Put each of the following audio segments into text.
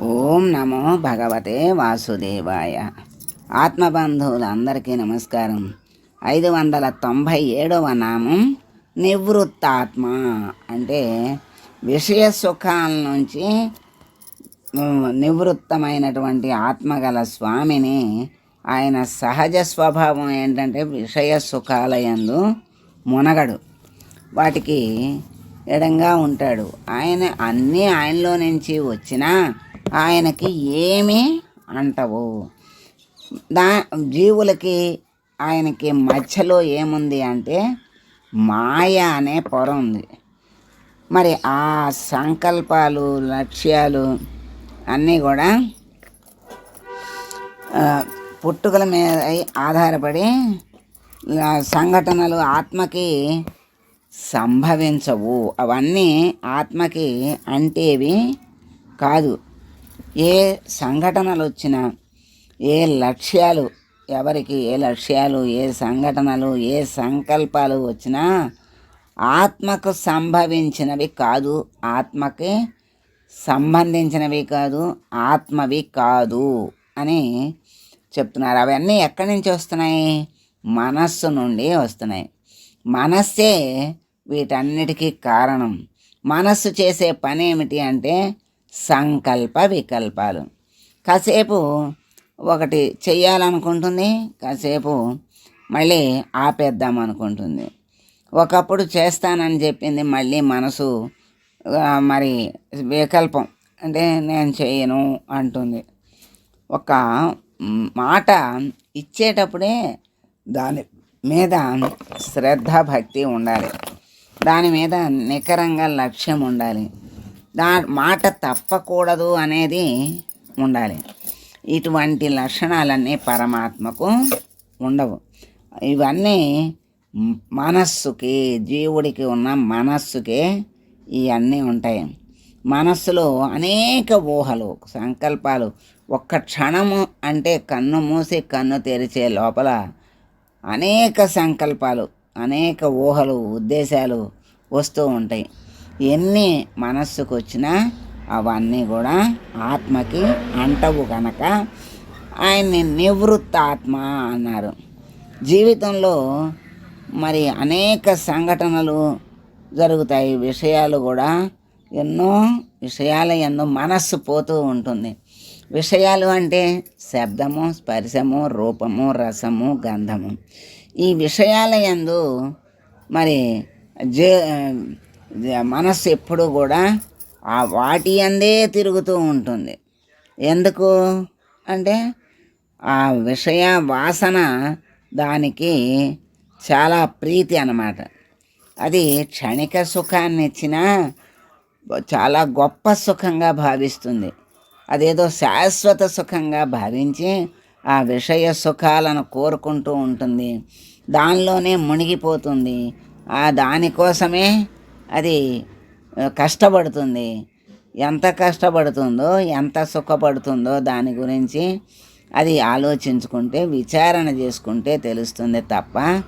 ఓం నమో భగవతే వాసుదేవాయ. ఆత్మబంధువులందరికీ నమస్కారం. ఐదు వందల తొంభై ఏడవ నామం నివృత్తాత్మ. అంటే విషయ సుఖాల నుంచి నివృత్తమైనటువంటి ఆత్మగల స్వామిని ఆయన సహజ స్వభావం ఏంటంటే విషయ సుఖాలయందు మునగడు. వాటికి ఎడంగా ఉంటాడు. ఆయన అన్నీ ఆయనలో నుంచి వచ్చినా ఆయనకి ఏమీ అంటవు. దా జీవులకి ఆయనకి మధ్యలో ఏముంది అంటే మాయ అనే పొర ఉంది. మరి ఆ సంకల్పాలు లక్ష్యాలు అన్నీ కూడా పుట్టుకల మీద ఆధారపడి సంఘటనలు ఆత్మకి సంభవించవు. అవన్నీ ఆత్మకి అంటేవి కాదు. ఏ సంఘటనలు వచ్చినా ఏ లక్ష్యాలు ఎవరికి ఏ లక్ష్యాలు ఏ సంఘటనలు ఏ సంకల్పాలు వచ్చినా ఆత్మకు సంభవించినవి కాదు. ఆత్మకి సంబంధించినవి కాదు ఆత్మవి కాదు అని చెప్తున్నారు. అవన్నీ ఎక్కడి నుంచి వస్తున్నాయి? మనస్సు నుండి వస్తున్నాయి. మనస్సే వీటన్నిటికీ కారణం. మనస్సు చేసే పని ఏమిటి అంటే సంకల్ప వికల్పాలు కాసేపు ఒకటి చెయ్యాలనుకుంటుంది కాసేపు మళ్ళీ ఆపేద్దాం అనుకుంటుంది ఒకప్పుడు చేస్తానని చెప్పింది మళ్ళీ మనసు మరి వికల్పం. అంటే నేను చేయను అంటుంది. ఒక మాట ఇచ్చేటప్పుడే దాని మీద శ్రద్ధ భక్తి ఉండాలి. దాని మీద నికరంగా లక్ష్యం ఉండాలి. దా మాట తప్పకూడదు అనేది ఉండాలి. ఇటువంటి లక్షణాలన్నీ పరమాత్మకు ఉండవు. ఇవన్నీ మనస్సుకి జీవుడికి ఉన్న మనస్సుకే ఇవన్నీ ఉంటాయి. మనస్సులో అనేక ఊహలు సంకల్పాలు ఒక్క క్షణము అంటే కన్ను మూసి కన్ను తెరిచే లోపల అనేక సంకల్పాలు అనేక ఊహలు ఉద్దేశాలు వస్తూ ఉంటాయి. ఎన్ని మనస్సుకు వచ్చినా అవన్నీ కూడా ఆత్మకి అంటవు కనుక ఆయన్ని నివృత్తాత్మ అన్నారు. జీవితంలో మరి అనేక సంఘటనలు జరుగుతాయి విషయాలు కూడా ఎన్నో విషయాల ఎన్నో మనస్సు పోతూ ఉంటుంది. విషయాలు అంటే శబ్దము స్పర్శము రూపము రసము గంధము. ఈ విషయాల ఎందు మరి జే జ- మనస్సు ఎప్పుడు కూడా ఆ వాటి అందే తిరుగుతూ ఉంటుంది. ఎందుకు? అంటే ఆ విషయ వాసన దానికి చాలా ప్రీతి అన్నమాట. అది క్షణిక సుఖాన్ని ఇచ్చినా చాలా గొప్ప సుఖంగా భావిస్తుంది. అదేదో శాశ్వత సుఖంగా భావించి ఆ విషయ సుఖాలను కోరుకుంటూ ఉంటుంది. దానిలోనే మునిగిపోతుంది. ఆ దానికోసమే అది కష్టపడుతుంది. ఎంత కష్టపడుతుందో ఎంత సుఖపడుతుందో దాని గురించి అది ఆలోచించుకుంటే విచారణ చేసుకుంటే తెలుస్తుంది తప్ప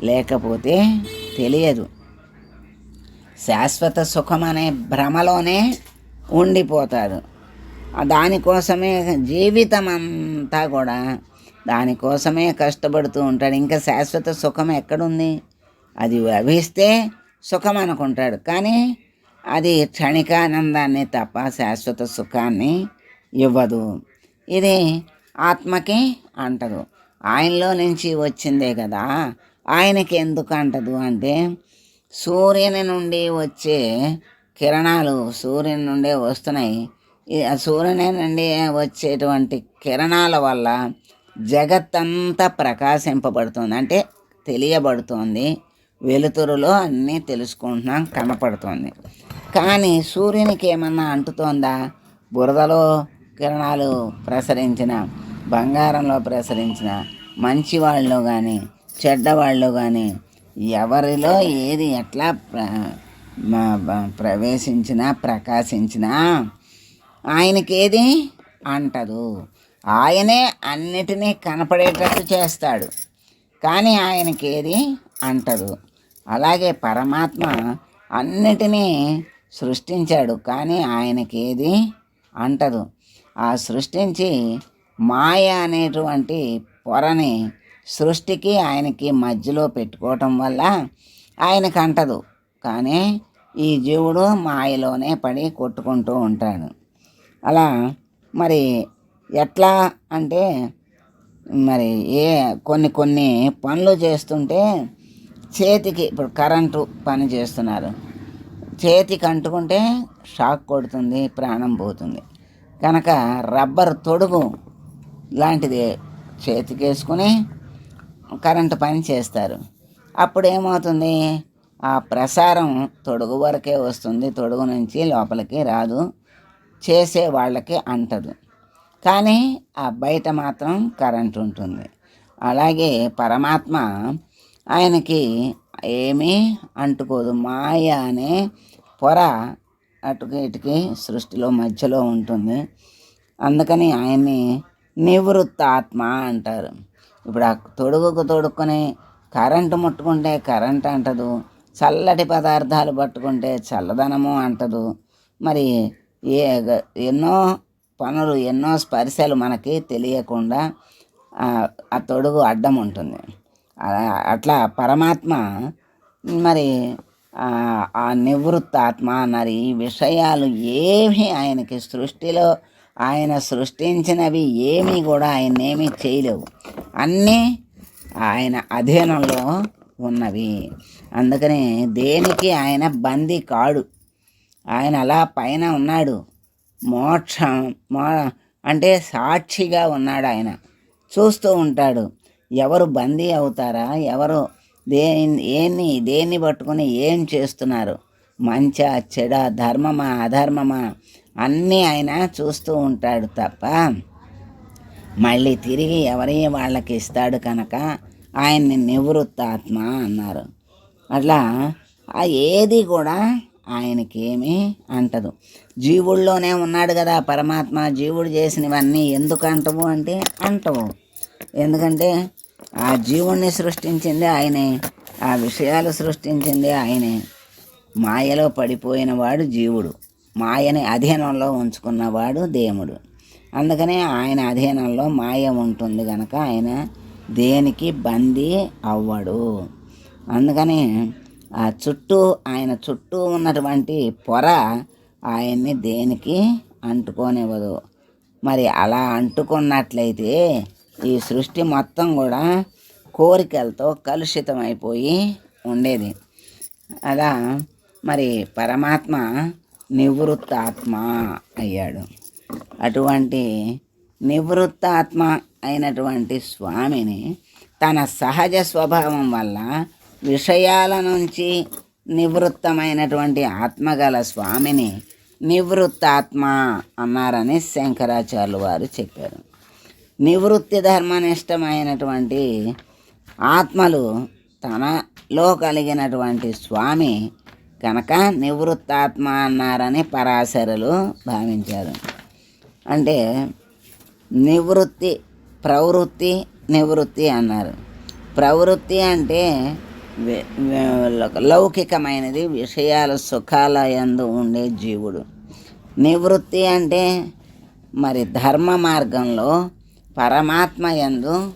లేకపోతే తెలియదు. శాశ్వత సుఖం అనే భ్రమలోనే ఉండిపోతారు. దానికోసమే జీవితం అంతా కూడా దానికోసమే కష్టపడుతూ ఉంటాడు. ఇంకా శాశ్వత సుఖం ఎక్కడుంది? అది లభిస్తే సుఖం అనుకుంటాడు కానీ అది క్షణికానందాన్ని తప్ప శాశ్వత సుఖాన్ని ఇవ్వదు. ఇది ఆత్మకి అంటదు. ఆయనలో నుంచి వచ్చిందే కదా. ఆయనకి ఎందుకు అంటదు అంటే సూర్యుని నుండి వచ్చే కిరణాలు సూర్యుని నుండే వస్తున్నాయి. సూర్యుని నుండి వచ్చేటువంటి కిరణాల వల్ల జగత్తంతా ప్రకాశింపబడుతుంది. అంటే తెలియబడుతోంది. వెలుతురులో అన్నీ తెలుసుకుంటున్నాం కనపడుతోంది. కానీ సూర్యునికి ఏమన్నా అంటుతోందా? బురదలో కిరణాలు ప్రసరించిన బంగారంలో ప్రసరించిన మంచి వాళ్ళు కానీ చెడ్డవాళ్ళు కానీ ఎవరిలో ఏది ఎట్లా ప్ర ప్రవేశించినా ప్రకాశించినా ఆయనకేది అంటదు. ఆయనే అన్నిటినీ కనపడేటట్టు చేస్తాడు. కానీ ఆయనకేది అంటదు. అలాగే పరమాత్మ అన్నిటినీ సృష్టించాడు కానీ ఆయనకి ఏది అంటదు. ఆ సృష్టించి మాయ అనేటువంటి పొరని సృష్టికి ఆయనకి మధ్యలో పెట్టుకోవటం వల్ల ఆయనకు అంటదు కానీ ఈ జీవుడు మాయలోనే పడి కొట్టుకుంటూ ఉంటాడు. అలా మరి ఎట్లా అంటే మరి ఏ కొన్ని కొన్ని పనులు చేస్తుంటే చేతికి ఇప్పుడు కరెంటు పని చేస్తున్నారు. చేతికి అంటుకుంటే షాక్ కొడుతుంది ప్రాణం పోతుంది. కనుక రబ్బర్ తొడుగు లాంటిది చేతికి వేసుకుని కరెంటు పని చేస్తారు. అప్పుడు ఏమవుతుంది ఆ ప్రసారం తొడుగు వరకే వస్తుంది తొడుగు నుంచి లోపలికి రాదు చేసే వాళ్ళకి అంటదు. కానీ ఆ బయట మాత్రం కరెంట్ ఉంటుంది. అలాగే పరమాత్మ ఆయనకి ఏమీ అంటుకోదు. మాయ అనే పొర అటుకి ఇటుకి సృష్టిలో మధ్యలో ఉంటుంది. అందుకని ఆయన్ని నివృత్తాత్మ అంటారు. ఇప్పుడు ఆ తొడుగుకు తొడుక్కొని కరెంటు ముట్టుకుంటే కరెంట్ అంటదు. చల్లటి పదార్థాలు పట్టుకుంటే చల్లదనము అంటదు. మరి ఏ ఎన్నో పనులు ఎన్నో స్పర్శలు మనకి తెలియకుండా ఆ తొడుగు అడ్డం ఉంటుంది. అట్లా పరమాత్మ మరి ఆ నివృత్త ఆత్మ అన్నారు ఈ విషయాలు ఏమి ఆయనకి సృష్టిలో ఆయన సృష్టించినవి ఏమీ కూడా ఆయన ఏమీ చేయలేవు. అన్నీ ఆయన అధీనంలో ఉన్నవి. అందుకని దేనికి ఆయన బందీ కాడు. ఆయన అలా పైన ఉన్నాడు. మోక్షం మో అంటే సాక్షిగా ఉన్నాడు ఆయన. చూస్తూ ఉంటాడు. ఎవరు బందీ అవుతారా? ఎవరు దేని ఏన్ని దేన్ని పట్టుకుని ఏం చేస్తున్నారు? మంచా చెడ ధర్మమా అధర్మమా? అన్నీ ఆయన చూస్తూ ఉంటాడు తప్ప మళ్ళీ తిరిగి ఎవరి వాళ్ళకి ఇస్తాడు కనుక ఆయన్ని నివృత్తాత్మ అన్నారు. అట్లా ఆ ఏది కూడా ఆయనకేమీ అంటదు. జీవుల్లోనే ఉన్నాడు కదా పరమాత్మ జీవుడు చేసినవన్నీ ఎందుకు అంటవు అంటే అంటవు. ఎందుకంటే ఆ జీవుణ్ణి సృష్టించింది ఆయనే. ఆ విషయాలు సృష్టించింది ఆయనే. మాయలో పడిపోయిన వాడు జీవుడు. మాయని అధీనంలో ఉంచుకున్నవాడు దేవుడు. అందుకనే ఆయన అధీనంలో మాయ ఉంటుంది కనుక ఆయన దేనికి బందీ అవ్వడు. అందుకని ఆ చుట్టూ ఆయన చుట్టూ ఉన్నటువంటి పొర ఆయన్ని దేనికి అంటుకోనివ్వదు. మరి అలా అంటుకున్నట్లయితే ఈ సృష్టి మొత్తం కూడా కోరికలతో కలుషితమైపోయి ఉండేది. అలా మరి పరమాత్మ నివృత్తాత్మ అయ్యాడు. అటువంటి నివృత్తాత్మ అయినటువంటి స్వామిని తన సహజ స్వభావం వల్ల విషయాల నుంచి నివృత్తమైనటువంటి ఆత్మగల స్వామిని నివృత్తాత్మ అన్నారని శంకరాచార్యులు వారు చెప్పారు. నివృత్తి ధర్మనిష్టమైనటువంటి ఆత్మలు తనలో కలిగినటువంటి స్వామి కనుక నివృత్తాత్మ అన్నారని పరాశరులు భావించారు. అంటే నివృత్తి ప్రవృత్తి నివృత్తి అన్నారు. ప్రవృత్తి అంటే లౌకికమైనది విషయాల సుఖాల ఎందు ఉండే జీవుడు. నివృత్తి అంటే మరి ధర్మ మార్గంలో పరమాత్మ పరమాత్మయందు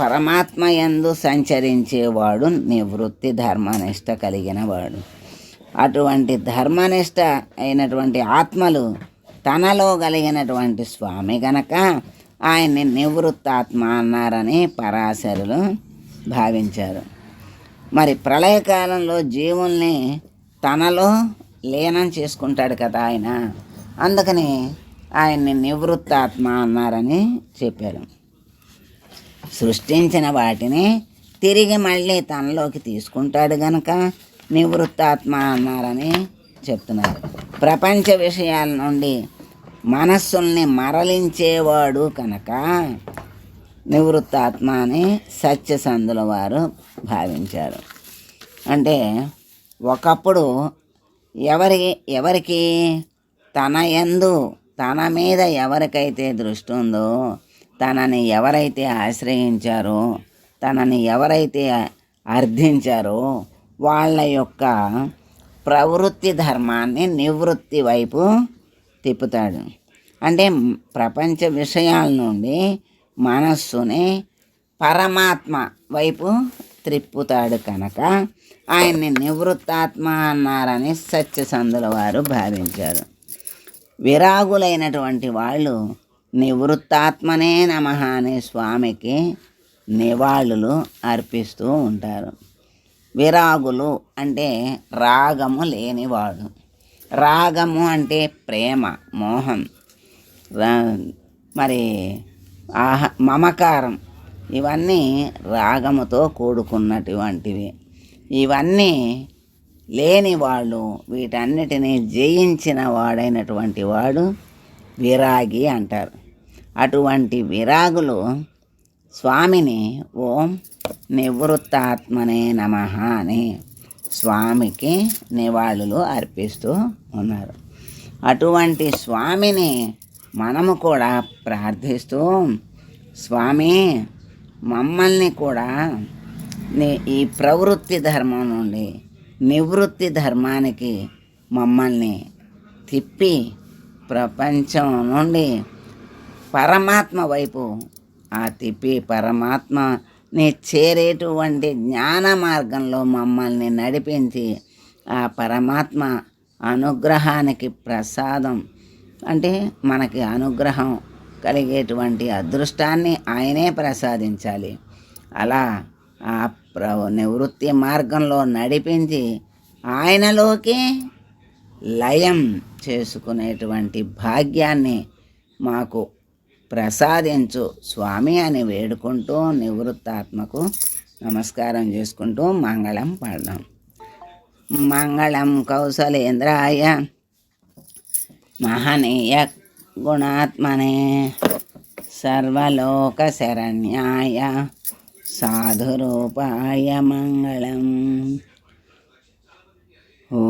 పరమాత్మ సంచరించేవాడు నివృత్తి ధర్మనిష్ట కలిగిన వాడు అటువంటి ధర్మనిష్ట అయినటువంటి ఆత్మలు తనలో కలిగినటువంటి స్వామి గనక ఆయన్ని నివృత్తాత్మ అన్నారని పరాశరులు భావించారు. మరి ప్రళయకాలంలో జీవుల్ని తనలో లీనం చేసుకుంటాడు కదా ఆయన. అందుకని ఆయన్ని నివృత్తాత్మ అన్నారని చెప్పారు. సృష్టించిన వాటిని తిరిగి మళ్ళీ తనలోకి తీసుకుంటాడు గనక నివృత్తాత్మ అన్నారని చెప్తున్నారు. ప్రపంచ విషయాల నుండి మనస్సుల్ని మరలించేవాడు కనుక నివృత్తాత్మ అని సత్యసంధుల వారు భావించారు. అంటే ఒకప్పుడు ఎవరి ఎవరికి తన ఎందు తన మీద ఎవరికైతే దృష్టి ఉందో తనని ఎవరైతే ఆశ్రయించారో తనని ఎవరైతే అర్థించారో వాళ్ళ యొక్క ప్రవృత్తి ధర్మాన్ని నివృత్తి వైపు తిప్పుతాడు. అంటే ప్రపంచ విషయాల నుండి మనస్సుని పరమాత్మ వైపు త్రిప్పుతాడు కనుక ఆయన్ని నివృత్తాత్మ అన్నారని సత్యసంధుల వారు భావించారు. విరాగులైనటువంటి వాళ్ళు నివృత్తాత్మనే నమ అనే స్వామికి నివాళులు అర్పిస్తూ ఉంటారు. విరాగులు అంటే రాగము లేనివాడు. రాగము అంటే ప్రేమ మోహం రా- మరి ఆహ మమకారం ఇవన్నీ రాగముతో కూడుకున్నటువంటివి. ఇవన్నీ లేని వాళ్ళు వీటన్నిటినీ జయించిన వాడైనటువంటి వాడు విరాగి అంటారు. అటువంటి విరాగులు స్వామిని ఓం నివృత్తాత్మనే నమ అని స్వామికి నివాళులు అర్పిస్తూ ఉన్నారు. అటువంటి స్వామిని మనము కూడా ప్రార్థిస్తూ స్వామి మమ్మల్ని కూడా నీ- ఈ ప్రవృత్తి ధర్మం నుండి నివృత్తి ధర్మానికి మమ్మల్ని తిప్పి ప్రపంచం నుండి పరమాత్మ వైపు ఆ తిప్పి పరమాత్మని చేరేటువంటి జ్ఞాన మార్గంలో మమ్మల్ని నడిపించి ఆ పరమాత్మ అనుగ్రహానికి ప్రసాదం. అంటే మనకి అనుగ్రహం కలిగేటువంటి అదృష్టాన్ని ఆయనే ప్రసాదించాలి. అలా ఆ ప్రభు నివృత్తి మార్గంలో నడిపించి ఆయనలోకి లయం చేసుకునేటువంటి భాగ్యాన్ని మాకు ప్రసాదించు స్వామి అని వేడుకుంటూ నివృత్తాత్మకు నమస్కారం చేసుకుంటూ మంగళం పాడదాం. మంగళం కౌశలేంద్రాయ మహనీయ గుణాత్మనే సర్వలోక శరణ్యాయ സാധുരൂപായ മംഗളം ഓ